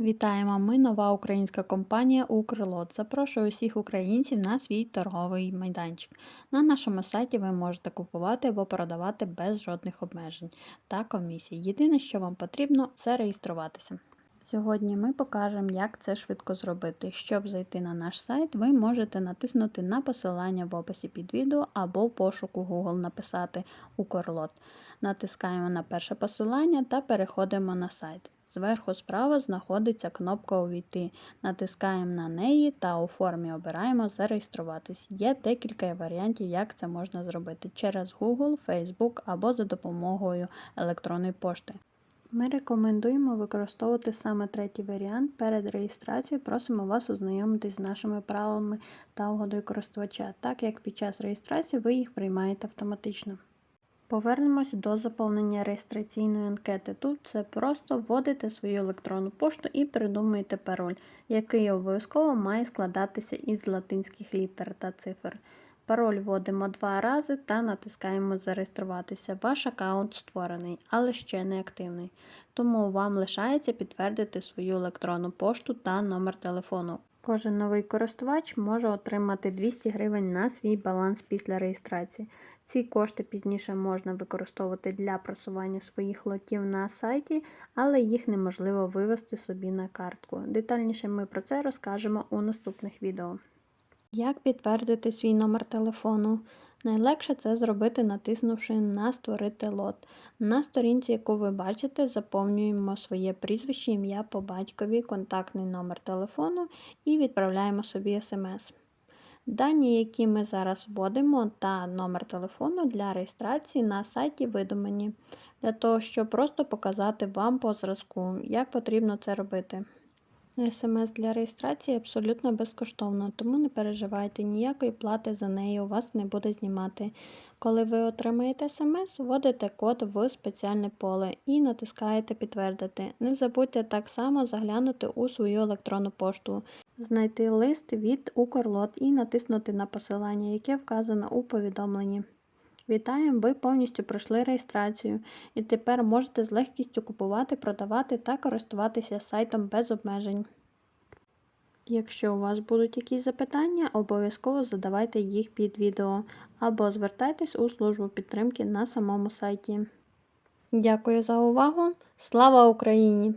Вітаємо! Ми нова українська компанія Укрлот. Запрошую усіх українців на свій торговий майданчик. На нашому сайті ви можете купувати або продавати без жодних обмежень та комісій. Єдине, що вам потрібно, це реєструватися. Сьогодні ми покажемо, як це швидко зробити. Щоб зайти на наш сайт, ви можете натиснути на посилання в описі під відео або в пошуку Google написати Укрлот. Натискаємо на перше посилання та переходимо на сайт. Зверху справа знаходиться кнопка Увійти. Натискаємо на неї та у формі обираємо Зареєструватись. Є декілька варіантів, як це можна зробити через Google, Facebook або за допомогою електронної пошти. Ми рекомендуємо використовувати саме третій варіант. Перед реєстрацією просимо вас ознайомитись з нашими правилами та угодою користувача, так як під час реєстрації ви їх приймаєте автоматично. Повернемось до заповнення реєстраційної анкети. Тут це просто вводите свою електронну пошту і придумуєте пароль, який обов'язково має складатися із латинських літер та цифр. Пароль вводимо два рази та натискаємо Зареєструватися. Ваш аккаунт створений, але ще не активний. Тому вам лишається підтвердити свою електронну пошту та номер телефону. Кожен новий користувач може отримати 200 гривень на свій баланс після реєстрації. Ці кошти пізніше можна використовувати для просування своїх лотів на сайті, але їх неможливо вивести собі на картку. Детальніше ми про це розкажемо у наступних відео. Як підтвердити свій номер телефону? Найлегше це зробити, натиснувши на Створити лот. На сторінці, яку ви бачите, заповнюємо своє прізвище, ім'я по батькові, контактний номер телефону і відправляємо собі смс. Дані, які ми зараз вводимо, та номер телефону для реєстрації на сайті видумані, для того, щоб просто показати вам по зразку, як потрібно це робити. СМС для реєстрації абсолютно безкоштовно, тому не переживайте, ніякої плати за неї у вас не буде знімати. Коли ви отримаєте смс, вводите код в спеціальне поле і натискаєте Підтвердити. Не забудьте так само заглянути у свою електронну пошту, знайти лист від Укрлот і натиснути на посилання, яке вказано у повідомленні. Вітаємо! Ви повністю пройшли реєстрацію і тепер можете з легкістю купувати, продавати та користуватися сайтом без обмежень. Якщо у вас будуть якісь запитання, обов'язково задавайте їх під відео або звертайтесь у службу підтримки на самому сайті. Дякую за увагу! Слава Україні!